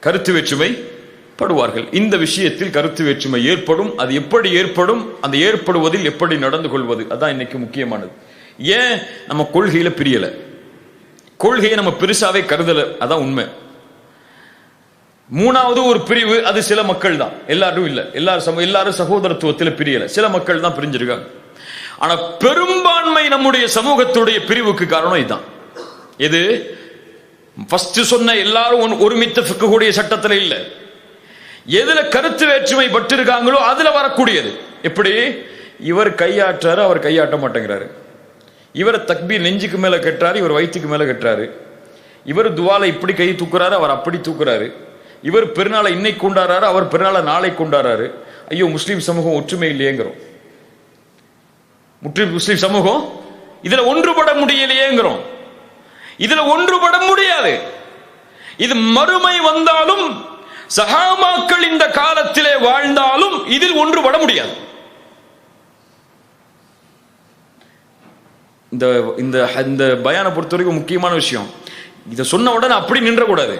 கருத்து வேற்றுமை படுவார்கள். இந்த விஷயத்தில் கருத்து வேற்றுமை ஏற்படும். அது எப்படி ஏற்படும்? அந்த ஏற்படுவதில் எப்படி நடந்து கொள்வது? அதான் இன்னைக்கு முக்கியமானது. ஏன் நம்ம கொள்கையில பிரியல? கொள்கையை நம்ம பெருசாவே கருதல. அதான் உண்மை. மூணாவது ஒரு பிரிவு அது சில மக்கள் தான் எல்லாரும் இல்ல. எல்லாரும் சம எல்லாரும் சகோதரத்துவத்தில் பிரியல. சில மக்கள் தான் பிரிஞ்சிருக்காங்க. ஆனா பெரும்பான்மை நம்முடைய சமூகத்துடைய பிரிவுக்கு காரணம் இதுதான் எது? ஃபஸ்ட்டு சொன்ன எல்லாரும் ஒன்- ஒருமித்த கூடிய சட்டத்தில் இல்லை. எதுல கருத்து வேற்றுமை பட்டிருக்காங்களோ அதுல வரக்கூடியது. எப்படி? இவர் கையாற்றாரு அவர் கையாட்ட மாட்டேங்கிறாரு. இவர் தக்பீர் நெஞ்சுக்கு மேல கட்டுறாரு இவர் வயிற்றுக்கு மேல கட்டுறாரு இவர் துவாலை இப்படி கை தூக்குறாரு அவர் அப்படி தூக்குறாரு. இவர் பெருநாளை இன்னைக்கு கொண்டாடுறாரு அவர் பெருநாளை நாளை கொண்டாடுறாரு. ஐயோ முஸ்லீம் சமூகம் ஒற்றுமை இல்லையேங்கிறோம். முற்றி முஸ்லீம் சமூகம் இதுல ஒன்றுபட முடியலையேங்கிறோம். இதுல ஒன்றுபட முடியாது. இது மறுமை வந்தாலும் சஹாபாக்கள் இந்த காலத்திலே வாழ்ந்தாலும் இதில் ஒன்றுபட முடியாது. இந்த இந்த இந்த பயானை பொறுத்த வரைக்கும் முக்கியமான விஷயம். இதை சொன்ன உடனே அப்படி நின்றக்கூடாது.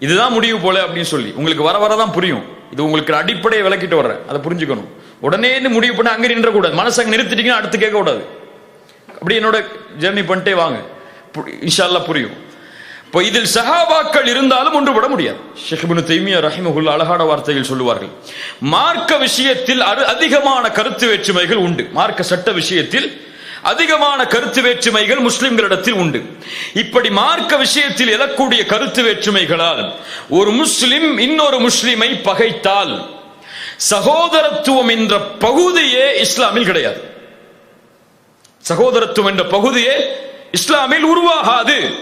இதுதான் முடிவு போல அப்படின்னு சொல்லி. உங்களுக்கு வர வரதான் புரியும். இது உங்களுக்கு அடிப்படையை விளக்கிட்டு வர்றேன். அதை புரிஞ்சுக்கணும். உடனே முடிவு பண்ண அங்க நின்றக்கூடாது. மனசு அங்க நிறுத்திட்டீங்கன்னா அடுத்து கேட்க கூடாது அப்படி என்னோட ஜெர்னி பண்ணிட்டே வாங்க. இன்ஷால்லா புரியும். இப்போ இதில் சஹாபாக்கள் இருந்தாலும் ஒன்றுபட முடியாது. ஷெஹ்பின் தைமியா ரஹிமகுல் அழகான வார்த்தைகள் சொல்லுவார்கள். மார்க்க விஷயத்தில் அதிகமான கருத்து வேற்றுமைகள் உண்டு. மார்க்க சட்ட விஷயத்தில் அதிகமான கருத்து வேற்றுமைகள் முஸ்லிம்களிடத்தில் உண்டு. இப்படி மார்க்க விஷயத்தில் எழக்கூடிய கருத்து வேற்றுமைகளால் ஒரு முஸ்லிம் இன்னொரு முஸ்லிமை பகைத்தால் சகோதரத்துவம் என்ற பகுதியே இஸ்லாமில் கிடையாது. சகோதரத்துவம் என்ற பகுதியே இஸ்லாமில் உருவாகாது.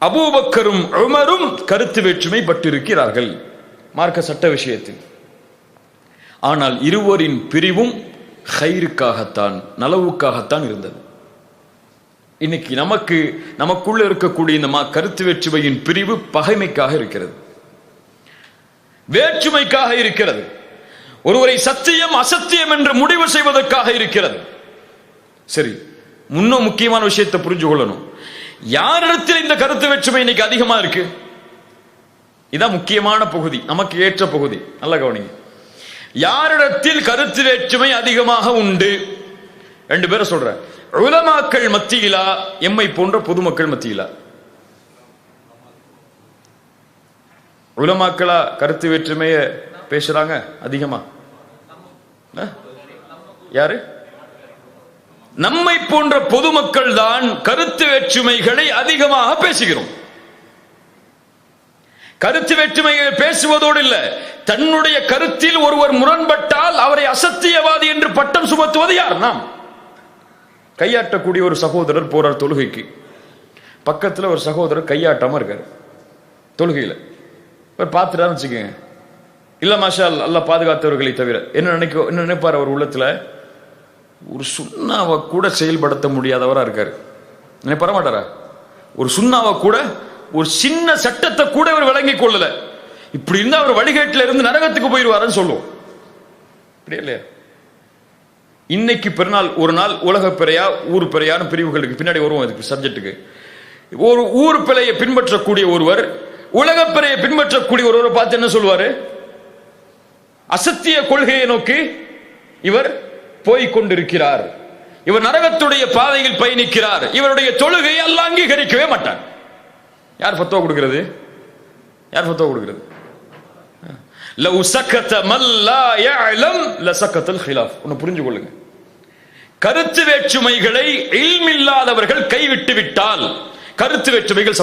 அபூபக்கரும் உமரும் கருத்து வேற்றுமை பட்டிருக்கிறார்கள் மார்க்க சட்ட விஷயத்தில். ஆனால் இருவரின் பிரிவும் ஹைருக்காகத்தான் நலவுக்காகத்தான் இருந்தது. இன்னைக்கு நமக்கு நமக்குள்ள இருக்கக்கூடிய இந்த மா- கருத்து வேற்றுமையின் பிரிவு பகைமைக்காக இருக்கிறது. வேற்றுமைக்காக இருக்கிறது. ஒருவரை சத்தியம் அசத்தியம் என்று முடிவு செய்வதற்காக இருக்கிறது. சரி முன்னும் முக்கியமான விஷயத்தை புரிஞ்சு கொள்ளணும். யாரிடத்தில் இந்த கருத்து வேற்றுமை இன்னைக்கு அதிகமா இருக்கு? இதான் முக்கியமான பகுதி நமக்கு ஏற்ற பகுதி. நல்ல கவனிங்க. யாரிடத்தில் கருத்து வேற்றுமை அதிகமாக உண்டு? ரெண்டு பேரை சொல்றேன். உலமாக்கள் மத்தியிலா எம்மை போன்ற பொதுமக்கள் மத்தியிலா? உலமாக்களா கருத்து வேற்றுமைய பேசுறாங்க அதிகமா? யாரு? நம்மை போன்ற பொதுமக்கள் தான் கருத்து வேற்றுமைகளை அதிகமாக பேசுகிறோம். கருத்து வேற்றுமைகள் பேசுவதோடு இல்லை தன்னுடைய கருத்தில் ஒருவர் முரண்பட்டால் அவரை அசத்தியவாதி என்று பட்டம் சுமத்துவது யார்? நாம். கையாட்டக்கூடிய ஒரு சகோதரர் போறார் தொழுகைக்கு. பக்கத்தில் ஒரு சகோதரர் கையாட்டாம இருக்காரு. தொழுகையில். இவர் பார்த்துட்டாருன்னு வச்சுக்கோங்க. இல்லை மாஷா அல்ல பாதுகாத்தவர்களை தவிர. என்ன நினைக்க என்ன நினைப்பார் அவர் உள்ளத்தில்? ஒரு சுண்ணாவை கூட செயல்படுத்த முடியாதவரா இருக்கார். நினைப்பார மாட்டாரா ஒரு சுண்ணாவை கூட ஒரு சின்ன சட்டத்தை கூட அவர் விளங்கி கொள்ளல. இப்படி இருந்தா அவர் வழிகேட்டில் இருந்து நரகத்துக்கு போயிடுவாருன்னு சொல்லுவோம். அப்படியா இல்லையா? இன்னைக்கு பிறநாள் ஒரு நாள் உலக பிறையா ஊர் பிறையான பிரிவுகளுக்கு பின்னாடி வருவோம் இதுக்கு சப்ஜெக்ட்டுக்கு ஒரு ஊர் பிழையை பின்பற்றக்கூடிய ஒருவர் உலக பிறையை பின்பற்றக்கூடிய ஒருவரை பார்த்து என்ன சொல்லுவாரு? அசத்திய கொள்கையை நோக்கி இவர் போய்க் கொண்டிருக்கிறார் இவர் நரகத்துடைய பாதையில் பயணிக்கிறார். இவருடைய தொழுகையை அல்ல அங்கீகரிக்கவே மாட்டார் யார் ஃபத்வா கொடுக்கிறது? யார் ஃபத்வா கொடுக்கிறது? லவ் சக்கத்த மல்லா யஅலம் லசக்கத்தல் ஹிலாஃப். ஒன்னு புரிஞ்சு கொள்ளுங்க. கருத்து வேற்றுமைகளை இல்மில்லாதவர்கள் கைவிட்டு விட்டால் கருத்து வேற்றுமைகள்